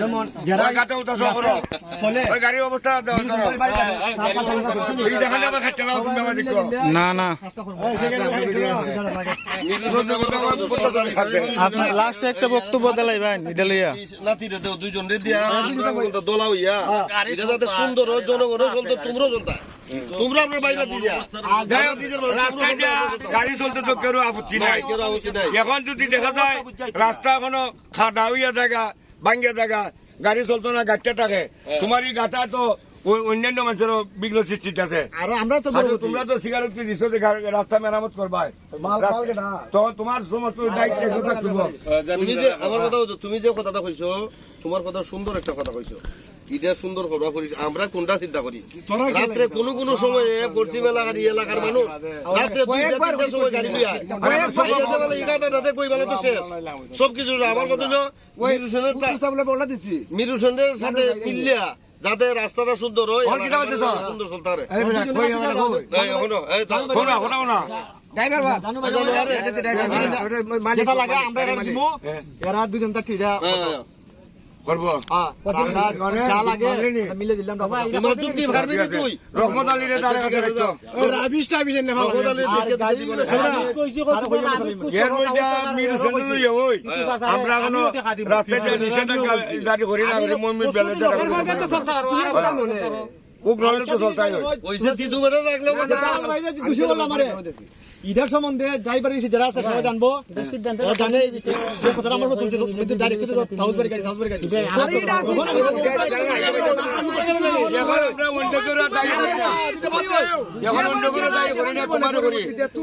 যেমন না না। আপনার লাস্টে একটা বক্তব্য দিলাইবেন এটা লইয়া নাতিরে দেও দুইজন রে দিয়া দোলা হইয়া এটা যাতে সুন্দর হয় চলতো তোমরাও চলতা। তোমরা আপনার বাইবা দিয়া গাড়ি চলতে তো কেউ আপত্তি নাই এখন যদি দেখা যায় রাস্তা এখনও খাদা হইয়া জায়গা ভাঙ্গিয়া জায়গা গাড়ি চলতো না গাড়িটা থাকে। তোমার এই গাটা তো ওই অন্যান্য মানুষেরও বিঘ্ন সৃষ্টি আছে। আর আমরা তো তোমরা তো সিগারেট দিছো যে রাস্তা মেরামত করবাই তো তোমার সমস্ত দায়িত্ব তুমি যে আমার কথা তুমি যে কথাটা কইছো তোমার কথা সুন্দর একটা কথা কইছো। ইটা সুন্দর কথা করিস আমরা কোনটা চিন্তা করি? রাত্রে কোন কোন সময়ে পশ্চিম এলাকার এই এলাকার মানুষ রাত্রে তিনটার সময় গাড়ি নিয়ে আয়। আইয়াতে কই বেলা তো শেষ। সবকিছু আমার কথা হলো মিরু সেনের তা- মিরু সেনের সাথে মিলিয়া যাতে রাস্তাটা সুন্দর হয় সুন্দর চলতে পারে এই এখনও করব। হ্যাঁ আমরা যা লাগে। মিলে দিলাম তোমার চুক্তি পারবি না তুই? রহমত আলীর দ্বারা আচ্ছা, ঠিক আছে, রহমত আলীর দেখে দেখে দিব না। এর মধ্যে মির সঙ্গে লইয়া ওই। আমরা এখনও রাস্তায় নিষেধাজ্ঞা জারি করি না মমির বেলে। উগ্র হয় ইটার সম্বন্ধে যাই পারি যারা আছে সবাই জানব ওরা জানে যে কথাটা আমার তুলছে কিন্তু ডাইরেক্ট কিন্তু বাড়ি গাড়ি থাউজ বাড়ি গাড়ি এখন আমরা অন্য করে দায়ী করি না এখন অন্য করে দায়ী করি না তোমারও করি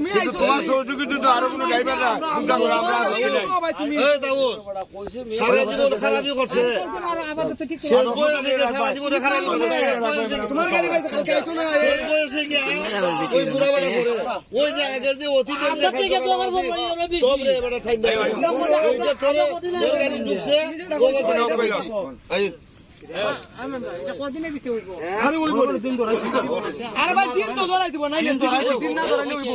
কিন্তু তোমার সহযোগিতা তো আরও কোনো ড্রাইভার না চিন্তা করো আমরা আর হচ্ছি নাই। এই দাউদ সারা জীবন খারাপই করছে শেষ বয়সে গিয়ে সারা জীবন খারাপই করছে তোমার গাড়ি পাইছে কালকে আইতো না শেষ বয়সে গিয়ে ওই বুড়া বেটা করে ওই যে আগের যে অতীতের যে সব রে বেটা ঠাই নাই ওই যে তোরে তোর গাড়ি ঢুকছে ও কথা আই আরে ওই বল। আরে ভাই দিন তো ধরাই দিব নাই দিন না ধরাই দিব।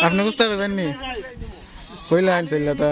আপনি বুঝতে পারবেন নি पहिला आइसक्यो त